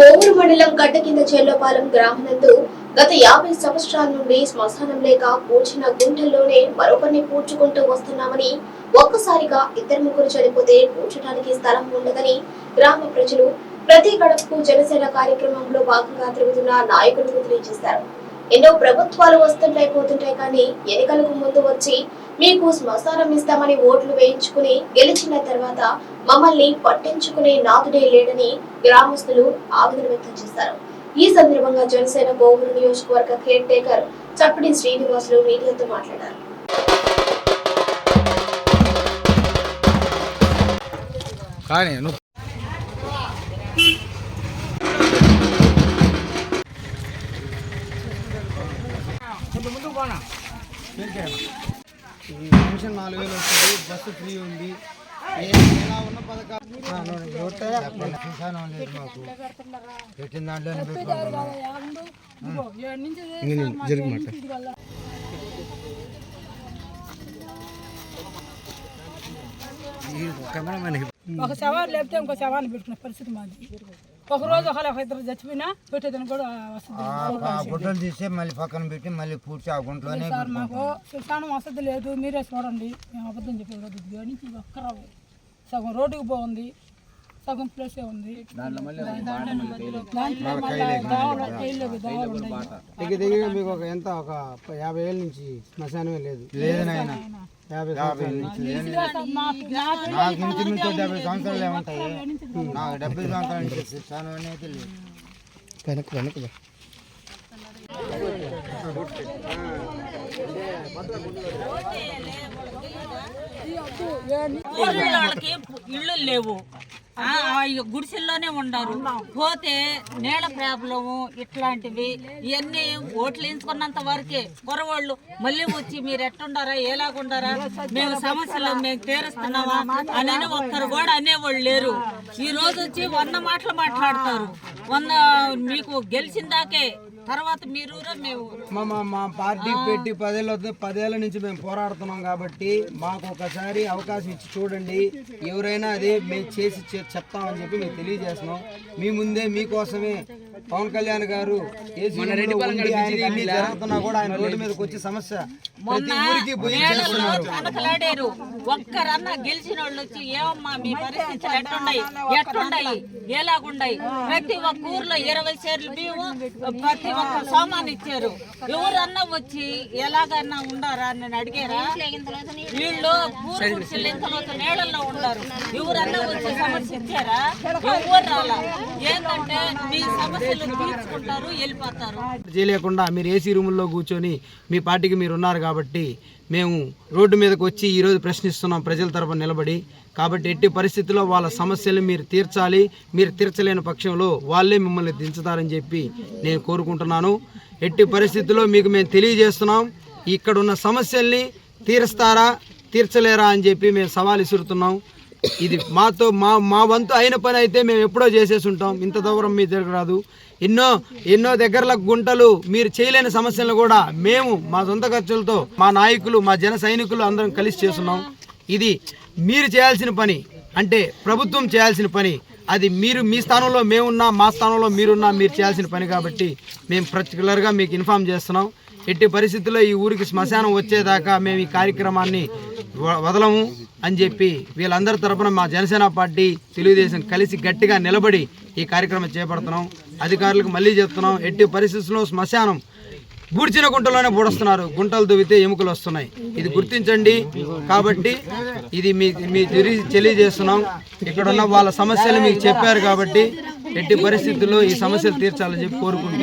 కోవూరు మండలం గడ్డ కింద చెల్లపాలెం గ్రామనందు గత యాభై సంవత్సరాల నుండి శ్మశానం లేక పూడ్చిన గుంటల్లోనే మరొకరిని పూడ్చుకుంటూ వస్తున్నామని ఒక్కసారిగా ఇద్దరు ముగ్గురు చనిపోతే పూడ్చడానికి స్థలం ఉండదని గ్రామ ప్రజలు ప్రతి గడపకు జనసేన కార్యక్రమంలో భాగంగా తిరుగుతున్న నాయకులకు తెలియజేశారు. ఎన్నో ప్రభుత్వాలు వస్తుంటాయి పోతుంటాయి కానీ ఎన్నికలకు ముందు వచ్చి మీకు శ్మశానం ఇస్తామని ఓట్లు వేయించుకుని గెలిచిన తర్వాత మమ్మల్ని పట్టించుకునే నాదుడే లేడని గ్రామస్తులు ఆవేదన వ్యక్తం చేశారు. ఈ సందర్భంగా జనసేన కోవూరు నియోజకవర్గ కేర్ టేకర్ చప్పటి శ్రీనివాసులు మీడియాతో మాట్లాడారు. కానీ పెన్షన్ నాలుగు వేలు వస్తుంది బస్సు ఫ్రీ ఉంది ఏ- ఎలా ఉన్న పథకాలు శ్మశానం లేదు మాకు పెట్టిన దాంట్లోనే పెట్టుకుంటున్నాం జరిగి మాట ఒక శవాన్ని లేపితే ఇంకో శవాన్ని పెట్టుకునే పరిస్థితి మాది ఒక రోజు ఒకవేళ ఒక ఇద్దరు చచ్చిపోయినా పెట్టేదని కూడా వస్తుంది గుడ్డలు తీసి మళ్ళీ పక్కన పెట్టి మళ్ళీ పూడ్చి ఆ గుంట్లోనే సార్ మాకు శ్మశానం వసతి లేదు మీరే చూడండి మేము అబద్ధం చెప్పేది ఒక్క సగం రోడ్డుకు బాగుంది సగం ప్లేసే ఉంది. దగ్గర దగ్గర మీకు ఒక ఎంత ఒక యాభై ఏళ్ళ నుంచి శ్మశానమే లేదు. లేదు నాకు నుంచి డెబ్బై సంవత్సరాలు ఏముంటాయి? నాకు డెబ్బై సంవత్సరాల నుంచి శ్మశానం అనేది లేదు. వెనక ఊర్లో వాళ్ళకి ఇళ్ళు లేవు. గుడిసెల్లోనే ఉండరు. పోతే నేల ప్రాబ్లము ఇట్లాంటివి. ఇవన్నీ ఓట్లు వేయించుకున్నంత వరకే కురవాళ్ళు మళ్ళీ వచ్చి మీరు ఎట్టుండారా ఎలాగుండారా మేము సమస్యలు మేము తీరుస్తున్నామా అని ఒక్కరు కూడా అనేవాళ్ళు లేరు. ఈ రోజు వచ్చి వంద మాటలు మాట్లాడతారు. వంద మీకు గెలిచిందాకే తర్వాత మీరు మేము మా పార్టీ పెట్టి పదేళ్ళు పదేళ్ళ నుంచి మేము పోరాడుతున్నాం కాబట్టి మాకు ఒకసారి అవకాశం ఇచ్చి చూడండి. ఎవరైనా అదే మేము చేసి చెప్తామని చెప్పి మేము తెలియజేస్తున్నాం. మీ ముందే మీకోసమే పవన్ కళ్యాణ్ గారు అన్ని జరుగుతున్నా కూడా ఆయన రోడ్డు మీదకి వచ్చి సమస్య ప్రతి ఊరికి పోయి నేలలో చేస్తున్నారు. తనకలాడారు ఒక్కరన్నా గెలిచిన వాళ్ళు వచ్చి ఏమమ్మా మీ పరిస్థితులు ఎట్టుండయి ఎట్టుండయి ఎలాగుండయి ప్రతి ఒక్క ఊర్లో ఇరవై సేర్లు బియ్యము ప్రతి ఒక్క సామాన్ ఇచ్చారు. ఎవరన్నా వచ్చి ఎలాగన్నా ఉండారా? అని నన్ను అడిగారా? వీళ్ళు పూర్వ గుడిసెలు ఇంతలోకి నీళ్ళల్లో ఉండారు ఎవరన్నా వచ్చి సమస్య ఇచ్చారా? ఎవరు రాలా? ఏంటంటే మీ సమస్యలు తీర్చుకుంటారు వెళ్ళిపోతారు. చేయలేకుండా మీరు ఏసీ రూముల్లో కూర్చొని మీ పార్టీకి మీరు ఉన్నారు కాబట్టి మేము రోడ్డు మీదకి వచ్చి ఈరోజు ప్రశ్నిస్తున్నాం ప్రజల తరపున నిలబడి. కాబట్టి ఎట్టి పరిస్థితుల్లో వాళ్ళ సమస్యలు మీరు తీర్చాలి మీరు తీర్చలేని పక్షంలో వాళ్ళే మిమ్మల్ని దించుతారని చెప్పి నేను కోరుకుంటున్నాను. ఎట్టి పరిస్థితుల్లో మీకు మేము తెలియజేస్తున్నాం ఇక్కడ ఉన్న సమస్యల్ని తీరుస్తారా తీర్చలేరా అని చెప్పి మేము సవాల్ ఇసురుతున్నాం ఇది మాతో మా మా వంతు అయిన పని అయితే మేము ఎప్పుడో చేసేసి ఉంటాం. ఇంత దూరం మీ దగ్గర రాదు. ఎన్నో ఎన్నో దగ్గరల గుంటలు మీరు చేయలేని సమస్యలను కూడా మేము మా సొంత ఖర్చులతో మా నాయకులు మా జన సైనికులు అందరం కలిసి చేస్తున్నాం. ఇది మీరు చేయాల్సిన పని అంటే ప్రభుత్వం చేయాల్సిన పని. అది మీరు మీ స్థానంలో మేమున్నా మా స్థానంలో మీరున్నా మీరు చేయాల్సిన పని కాబట్టి మేము పర్టికులర్గా మీకు ఇన్ఫామ్ చేస్తున్నాం. ఎట్టి పరిస్థితుల్లో ఈ ఊరికి శ్మశానం వచ్చేదాకా మేము ఈ కార్యక్రమాన్ని వదలము అని చెప్పి వీళ్ళందరి తరపున మా జనసేన పార్టీ తెలుగుదేశం కలిసి గట్టిగా నిలబడి ఈ కార్యక్రమం చేపడుతున్నాం. అధికారులకు మళ్ళీ చెప్తున్నాం. ఎట్టి పరిస్థితుల్లో శ్మశానం బూడ్చిన గుంటలోనే పూడుస్తున్నారు గుంటలు దువ్వితే ఎముకలు వస్తున్నాయి. ఇది గుర్తించండి. కాబట్టి ఇది మీ మీ తెలియజేస్తున్నాం. ఇక్కడ ఉన్న వాళ్ళ సమస్యలు మీకు చెప్పారు కాబట్టి ఎట్టి పరిస్థితుల్లో ఈ సమస్యలు తీర్చాలని చెప్పి కోరుకుంటున్నాం.